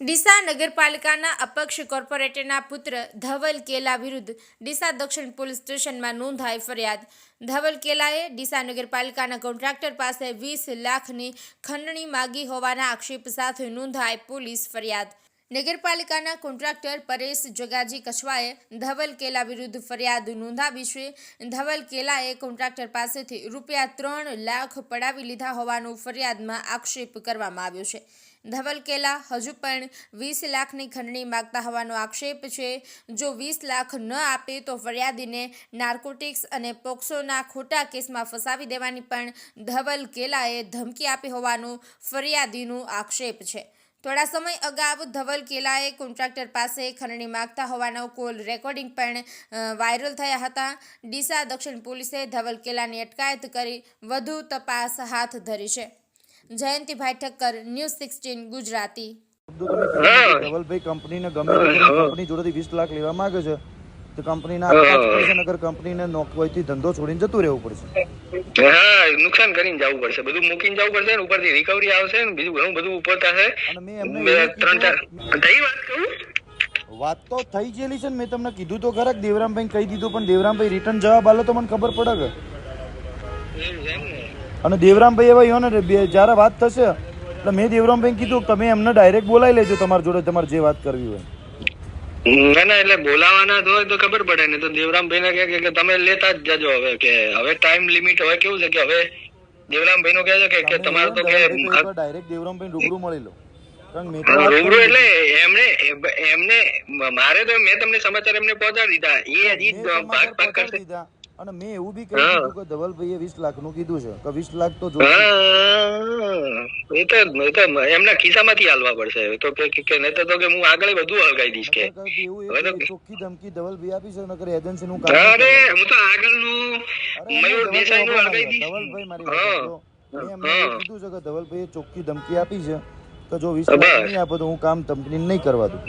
ડીસા નગરપાલિકાના અપક્ષ કોર્પોરેટરના પુત્ર ધવલ કેલા વિરુદ્ધ ડીસા દક્ષિણ પોલીસ સ્ટેશનમાં નોંધાઈ ફરિયાદ. ધવલ કેલાએ ડીસા નગરપાલિકાના કોન્ટ્રાક્ટર પાસે વીસ લાખની ખંડણી માગી હોવાના આક્ષેપ સાથે નોંધાઈ પોલીસ ફરિયાદ. નગરપાલિકાના કોન્ટ્રાક્ટર પરેશ જગાજી કછવાએ ધવલ કેલા વિરુદ્ધ ફરિયાદ નોંધાવી છે. ધવલ કેલાએ કોન્ટ્રાક્ટર પાસેથી રૂપિયા ત્રણ લાખ પડાવી લીધા હોવાનો ફરિયાદમાં આક્ષેપ કરવામાં આવ્યો છે. ધવલ કેલા હજુ પણ વીસ લાખની ખંડણી માગતા હોવાનો આક્ષેપ છે. જો વીસ લાખ ન આપે તો ફરિયાદીને નાર્કોટિક્સ અને પોક્સોના ખોટા કેસમાં ફસાવી દેવાની પણ ધવલ કેલાએ ધમકી આપી હોવાનો ફરિયાદીનો આક્ષેપ છે. થોડા સમય અગાઉ ધવલ કેલાએ કોન્ટ્રાક્ટર પાસે ખંડણી માગતા હોવાનો કોલ રેકોર્ડિંગ પણ વાયરલ થયા હતા. ડીસા દક્ષિણ પોલીસે ધવલ કેલાની અટકાયત કરી વધુ તપાસ હાથ ધરી છે. Jayantibhai Thakkar news sixteen Gujarati. Dhavalbhai કંપનીને ગમે કંપની જોડેથી વીસ લાખ લેવા માંગે છે. તો કંપનીના નકર કંપનીને નોકરીથી ધંધો છોડીને જતું રહેવું પડશે. હા નુકસાન કરીને જવું પડશે. બધું મૂકીને જવું પડશે ને ઉપરથી રિકવરી આવશે ને બીજું ઘણું બધું ઉપર થશે. ત્રણ ચાર. થઈ વાત કહું? વાત તો થઈ ગયેલી છે ને મેં તમને કીધું તો ખરા દેવરામભાઈ કહી દીધું પણ દેવરામભાઈ રિટર્ન જવાબ આલો તો મને ખબર પડે કે. અને દેવરામભાઈ એવા યો ને જ્યારે વાત થશે એટલે મેં દેવરામભાઈ કીધું તમે એમને ડાયરેક્ટ બોલાવી લેજો તમારી જોડે તમારે જે વાત કરવી હોય. ના ના એટલે બોલાવાના તો હોય તો ખબર પડે. ને તો દેવરામભાઈ ને કહે કે તમે લેતા જ જજો હવે કે હવે ટાઈમ લિમિટ હવે કેવું છે કે હવે દેવરામભાઈ નું કહે છે કે- તમારે તો કે ડાયરેક્ટ દેવરામભાઈ રૂબરૂ મળી લો. રૂબરૂ એટલે એમને એમને મારે તો મેં તમને સમાચાર એમને પહોંચાડી દીધા. એ હજી ભાગ ભાગ કરશે. અને મેં એવું બી કહ્યું કે ધવલભાઈએ વીસ લાખનું કીધું છે. કે વીસ લાખ તો જોઈએ એ તો એ તો એમના ખિસ્સામાંથી હાલવા પડશે. તો કે કે નહીં તો કે હું આગળ બધું હલગાઈ દઈશ કે. તો હવે તો- ચોખ્ખી ધમકી ધવલભાઈ આપી છે નકર એજન્સી નું કામ અરે હું તો આગળનું. મયુર દેસાઈ નું હલગાઈ દઈશ. ધવલભાઈ મારી. વાત મેં કીધું છે કે ધવલભાઈ ચોખ્ખી ધમકી આપી છે કે જો વિશ્વાસ નહીં આપો તો હું કામ કંપની નહીં કરવા દઉં.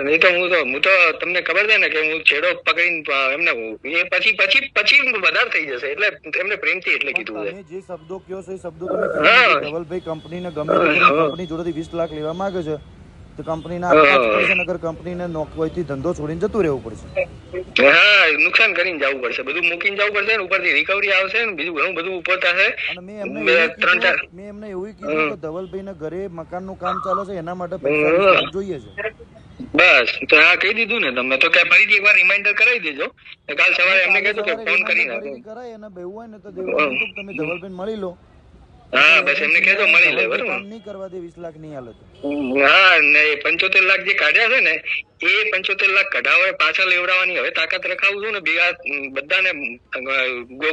હા એ તો હું તો હું તો તમને ખબર છે ને કે હું છેડો પકડીને એમને એ પછી પછી પછી વધારે થઈ જશે. એટલે એમને પ્રેમથી એટલે કીધું છે. જે શબ્દો કયો છે એ શબ્દો તમે ધવલભાઈ કંપનીને ગમે. કંપની જોડેથી વીસ લાખ લેવા માંગે છે તો કંપનીના આપવા જ હા. કંપનીને નોકરીથી ધંધો છોડીને જતું રહેવું પડશે. હા નુકસાન કરીને જવું પડશે. બધું મૂકીને જવું પડશે ને ઉપરથી રિકવરી આવશે ને બીજું ઘણું બધું ઉપર થશે. મેં એમને એવું કીધું મેં એમને એવું કીધું કે ધવલભાઈને ઘરે મકાનનું કામ ચાલે છે એના માટે પૈસા જોઈએ છે. બસ તો આ કહી દીધું ને તમે. તો કે ફરીથી એકવાર રિમાઇન્ડર કરાવી દેજો. કાલ સવારે એમને કહેજો કે ફોન કરી નાખો કરાય અને બેવું હોય ને તો તમે ધવલભાઈને મળી લો. હા બસ એમને કહેજો મળી લે બરોબર. નહીં કરવા દે વીસ લાખ નહીં હાલે હા ને એ પંચોતેર લાખ જે કાઢ્યા છે ને એ પંચોતેર લાખ કઢાવે પાછા લેવડાવવાની હવે તાકાત રખાવું છું ને બીજા બધાને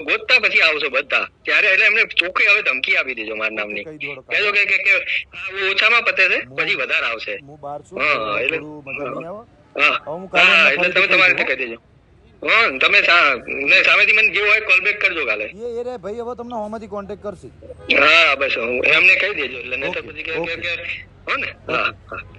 ગોતતા પછી આવશો બધા. ત્યારે એટલે એમને ચોખ્ખી હવે ધમકી આપી દેજો મારા નામની. કહેજો કે કે- ઓછામાં પતે છે પછી વધારે આવશે. હું બહાર છું હા, એટલે- હા. એટલે તમે તમારી રીતે કહી દેજો. હા તમે ને સામેથી મને જેવું હોય કોલ બેક કરજો કાલે. એ એ રે ભાઈ હવે તમને હોમાંથી કોન્ટેક્ટ કરશે. હા બસ હું એમને કહી દેજો એટલે નહીં તો પછી કે- કે કે હો ને? હા હા.